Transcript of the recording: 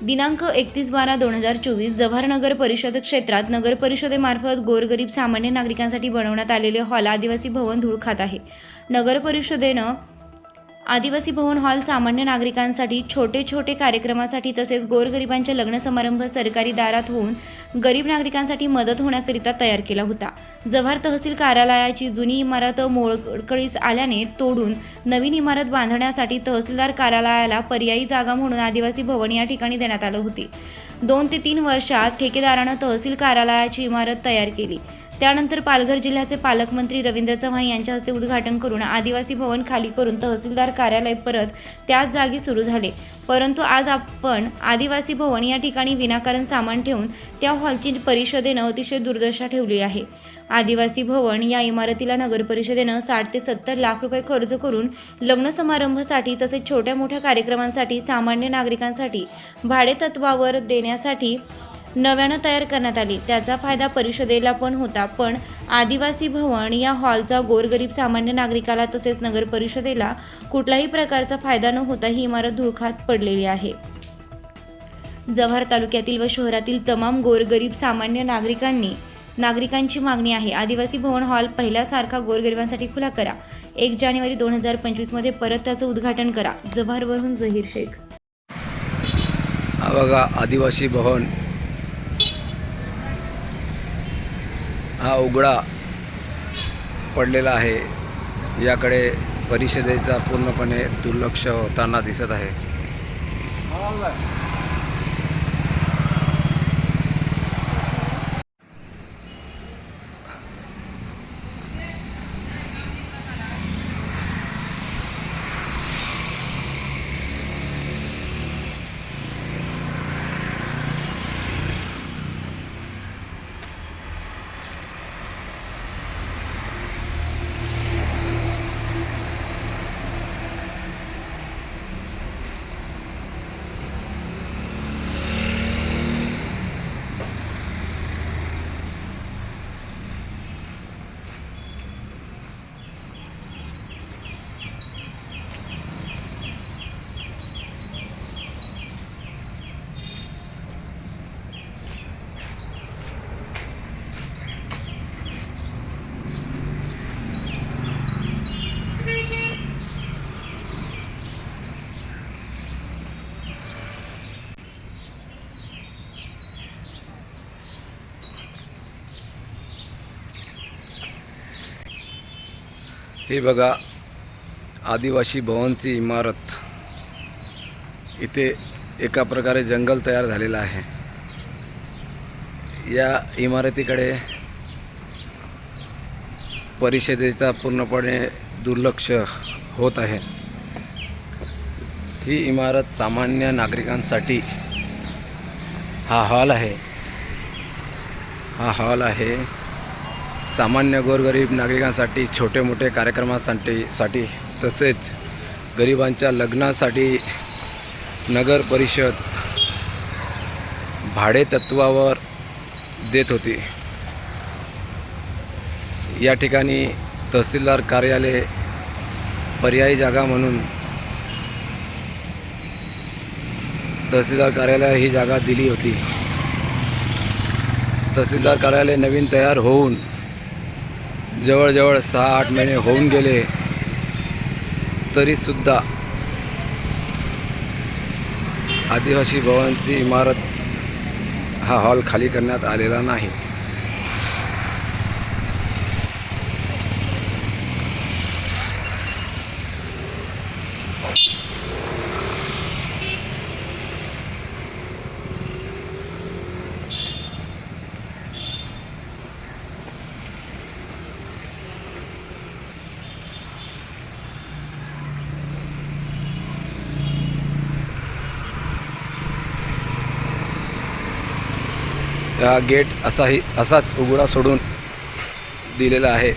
दिनांक एकतीस बारा दोन हजार चोवीस जव्हार नगर परिषद क्षेत्रात नगर परिषदेमार्फत गोरगरीब सामान्य नागरिकांसाठी बनवण्यात आलेले हॉल आदिवासी भवन धूळ खात आहे. नगर परिषदेनं आदिवासी भवन हॉल सामान्य नागरिकांसाठी छोटे छोटे कार्यक्रमासाठी तसेच गोरगरिबांच्या लग्न समारंभ सरकारी दारात होऊन गरीब नागरिकांसाठी मदत होण्याकरिता तयार केला होता. जव्हार तहसील कार्यालयाची जुनी इमारत मोडकळीस आल्याने तोडून नवीन इमारत बांधण्यासाठी तहसीलदार कार्यालयाला पर्यायी जागा म्हणून आदिवासी भवन या ठिकाणी देण्यात आलं होती. दोन ते तीन वर्षात ठेकेदारानं तहसील कार्यालयाची इमारत तयार केली. त्यानंतर पालघर जिल्ह्याचे पालकमंत्री रवींद्र चव्हाण यांच्या हस्ते उद्घाटन करून आदिवासी भवन खाली करून तहसीलदार कार्यालय परत त्याच जागी सुरू झाले. परंतु आज आपण आदिवासी भवन या ठिकाणी विनाकारण सामान ठेवून त्या हॉलची परिषदेनं अतिशय दुर्दशा ठेवली आहे. आदिवासी भवन या इमारतीला नगर परिषदेनं साठ ते सत्तर लाख रुपये खर्च करून लग्न समारंभासाठी तसेच छोट्या मोठ्या कार्यक्रमांसाठी सामान्य नागरिकांसाठी भाडेतत्वावर देण्यासाठी नव्यानं तयार करण्यात आली. त्याचा फायदा परिषदेला पण होता पण आदिवासी भवन या हॉलचा गोरगरीब सामान्य नागरिकाला तसेच नगर परिषदेला कुठलाही प्रकारचा फायदा न होता ही इमारत धुळखात पडलेली आहे. जव्हार तालुक्यातील व शहरातील तमाम गोरगरीब सामान्य नागरिकांनी नागरिकांची मागणी आहे आदिवासी भवन हॉल पहिल्यासारखा गोरगरिबांसाठी खुला करा. एक जानेवारी दोन हजार पंचवीसमध्ये परत त्याचं उद्घाटन करा. जव्हारवरून जहीर शेख. बघा आदिवासी भवन हा उघडा पडलेला आहे. याकडे परिषदेचा पूर्णपणे दुर्लक्ष होताना दिसत आहे. हे बघा आदिवासी भवनची इमारत. इथे एका प्रकारे जंगल तयार झालेलं आहे. या इमारतीकडे परिषदेचा पूर्णपणे दुर्लक्ष होत आहे. ही इमारत सामान्य नागरिकांसाठी हा हॉल आहे. हा हॉल आहे सामान्य गोरगरीब नागरिकांसाठी छोटे मोठे कार्यक्रमासाठी साठी तसेच गरिबांच्या लग्नासाठी नगर परिषद भाडे तत्वावर देत होती. या ठिकाणी तहसीलदार कार्यालय पर्यायी जागा म्हणून तहसीलदार कार्यालय ही जागा दिली होती. तहसीलदार कार्यालय नवीन तयार होऊन जवळजवळ सहा आठ महिने होऊन गेले तरीसुद्धा आदिवासी भवनची इमारत हा हॉल खाली करण्यात आलेला नाही. हा गेट असाही असाच उघडा सोडून दिलेला आहे.